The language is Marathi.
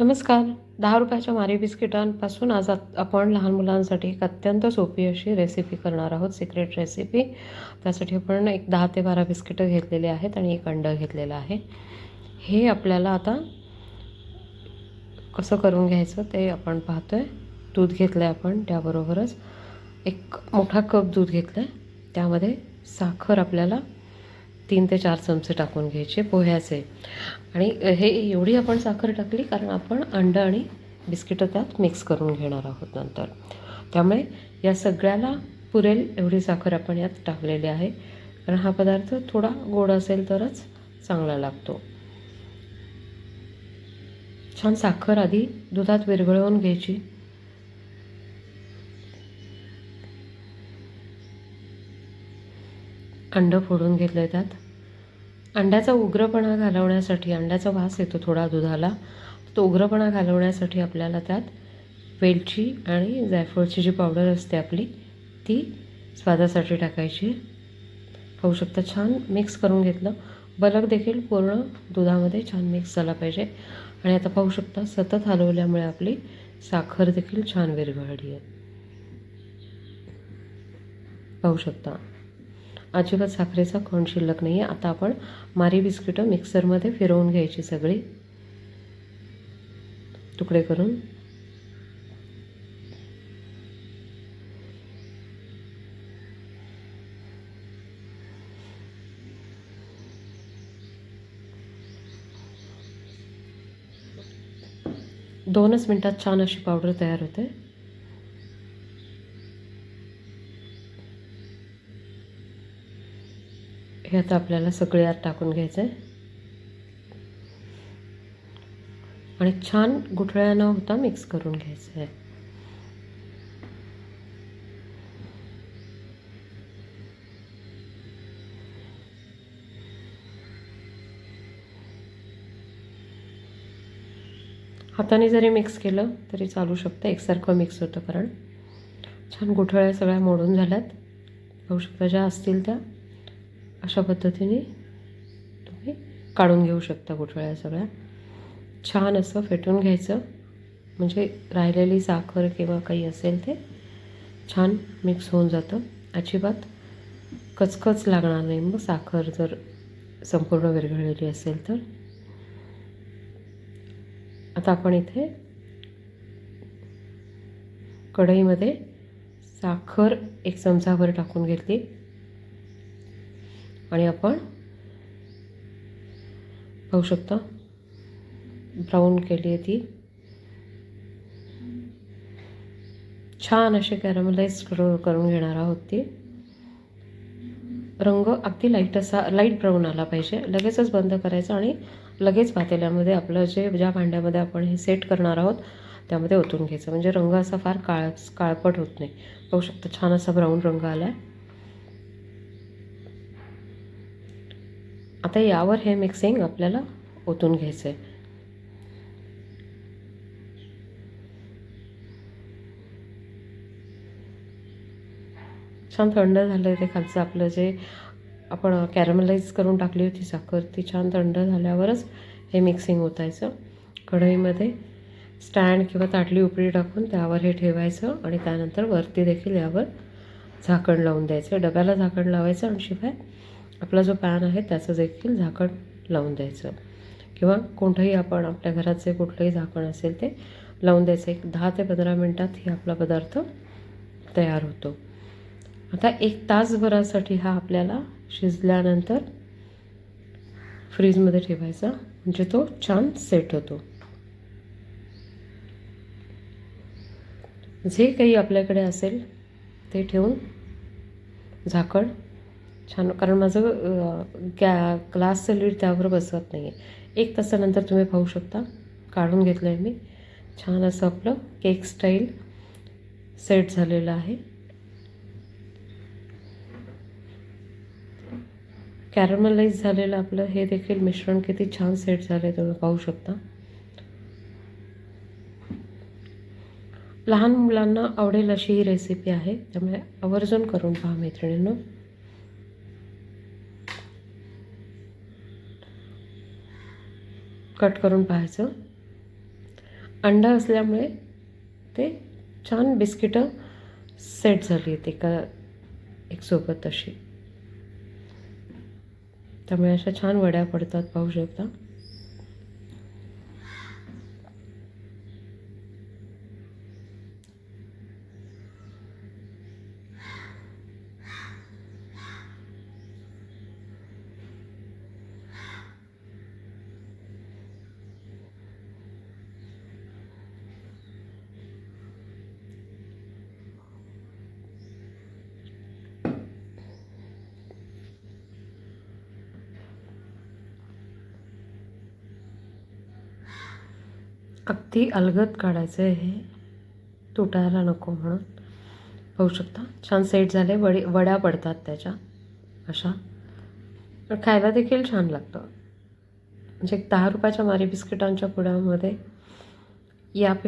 नमस्कार. दहा रुपयाच्या मारी बिस्किटांपासून आज आपण लहान मुलांसाठी एक अत्यंत सोपी अशी रेसिपी करणार आहोत सिक्रेट रेसिपी त्यासाठी आपण एक दहा ते बारा बिस्किटं घेतलेली आहेत आणि एक अंडं घेतलेलं आहे. हे आपल्याला आता कसं करून घ्यायचं ते आपण पाहतो आहे दूध घेतलं आहे आपण त्याबरोबरच एक मोठा कप दूध घेतलं आहे त्यामध्ये साखर आपल्याला तीन ते चार चमचे टाकून घ्यायचे पोह्याचे. आणि हे एवढी आपण साखर टाकली कारण आपण अंडं आणि बिस्किटं त्यात मिक्स करून घेणार आहोत नंतर. त्यामुळे या सगळ्याला पुरेल एवढी साखर आपण यात टाकलेली आहे. कारण हा पदार्थ थोडा गोड असेल तरच चांगला लागतो. छान साखर आधी दुधात विरघळवून घ्यायची. अंड फोडून घेतलं आहे त्यात. अंड्याचा उग्रपणा घालवण्यासाठी अंड्याचा वास येतो थोडा दुधाला. तो उग्रपणा घालवण्यासाठी आपल्याला त्यात वेलची आणि जायफळची जी पावडर असते आपली ती स्वादासाठी टाकायची. पाहू शकता छान मिक्स करून घेतलं. बलक देखील पूर्ण दुधामध्ये छान मिक्स झाला पाहिजे. आणि आता पाहू शकता सतत हलवल्यामुळे आपली साखर देखील छान विरघळली आहे. पाहू शकता. अजिबात साखरेचा कोण शिल्लक नाही आहे आता आपण मारी बिस्किटं मिक्सरमध्ये फिरवून घ्यायची सगळी. तुकडे करून. दोनच मिनटात छान अशी पावडर तयार होते. हे आता आपल्याला सगळे आत टाकून घ्यायचं आहे आणि छान गुठळ्या न होता मिक्स करून घ्यायचं आहे हाताने जरी मिक्स केलं तरी चालू शकतं. एकसारखं मिक्स होतं कारण. छान गुठळ्या सगळ्या मोडून झाल्यात. पाहू शकता ज्या असतील त्या. अशा पद्धतीने तुम्ही काढून घेऊ शकता गुठळ्या सगळ्या. छान असं फेटून घ्यायचं. म्हणजे राहिलेली साखर किंवा काही असेल ते छान मिक्स होऊन जातं. अजिबात कचकच लागणार नाही मग साखर जर संपूर्ण विरघळलेली असेल तर. आता आपण इथे कढईमध्ये साखर एक चमचाभर टाकून घेतली. आणि आपण पाहू शकता ब्राऊन केली आहे ती. छान असे कॅरमलाइज करून घेणार आहोत ती. रंग अगदी लाइट असा लाइट ब्राऊन आला पाहिजे. लगेचच बंद करायचं आणि लगेच पातेल्यामध्ये आपलं जे ज्या भांड्यामध्ये आपण हे सेट करणार आहोत त्यामध्ये ओतून घ्यायचं. म्हणजे रंग असा फार काळ काळपट होत नाही. पाहू शकता छान असा ब्राऊन रंग आला आहे आता यावर हे मिक्सिंग आपल्याला ओतून घ्यायचं आहे छान थंड झालं ते खालचं आपलं जे आपण कॅरमलाइज करून टाकली होती साखर ती छान थंड झाल्यावरच हे मिक्सिंग ओतायचं. कढईमध्ये स्टँड किंवा ताटली उपरी टाकून त्यावर हे ठेवायचं आणि त्यानंतर वरती देखील यावर झाकण लावून द्यायचं. डब्याला झाकण लावायचं आणि शिवाय आपला जो पॅन आहे त्याचं देखील झाकण लावून द्यायचं. किंवा कोणतंही आपण आपल्या घराचे कुठलंही झाकण असेल ते लावून द्यायचं. एक दहा ते पंधरा मिनटात ही आपला पदार्थ तयार होतो. आता एक तासभरासाठी हा आपल्याला शिजल्यानंतर फ्रीजमध्ये ठेवायचा. म्हणजे तो छान सेट होतो. जे काही आपल्याकडे असेल ते ठेवून झाकण छान. कारण माझं गॅ ग्लासचं लीड त्यावर बसत नाही आहे एक तासानंतर तुम्ही पाहू शकता. काढून घेतलं आहे मी. छान असं आपलं केक स्टाईल सेट झालेलं आहे. कॅरमलाइज झालेलं आपलं हे देखील मिश्रण किती छान सेट झालं आहे तुम्ही पाहू शकता. लहान मुलांना आवडेल अशी ही रेसिपी आहे. त्यामुळे आवर्जून करून पहा मैत्रिणींनो. कट करून पाहायचं. अंडा असल्यामुळे ते छान बिस्किटं सेट झाली आहेत एका एक सोबत अशी. त्यामुळे अशा छान वड्या पडतात पाहू शकता. अगदी अलगद काढायचं आहे हे. तुटायला नको म्हणून. पाहू शकता. छान सेट झाले. वडी वड्या पडतात त्याच्या. अशा. खायला देखील छान लागतं. म्हणजे दहा रुपयाच्या मारी बिस्किटांच्या पुड्यामध्ये यापेक्षा